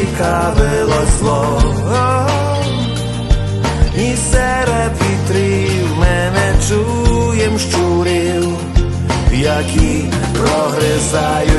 зацікавило зло. І серед вітрів мене чуєм щурів, які прогризають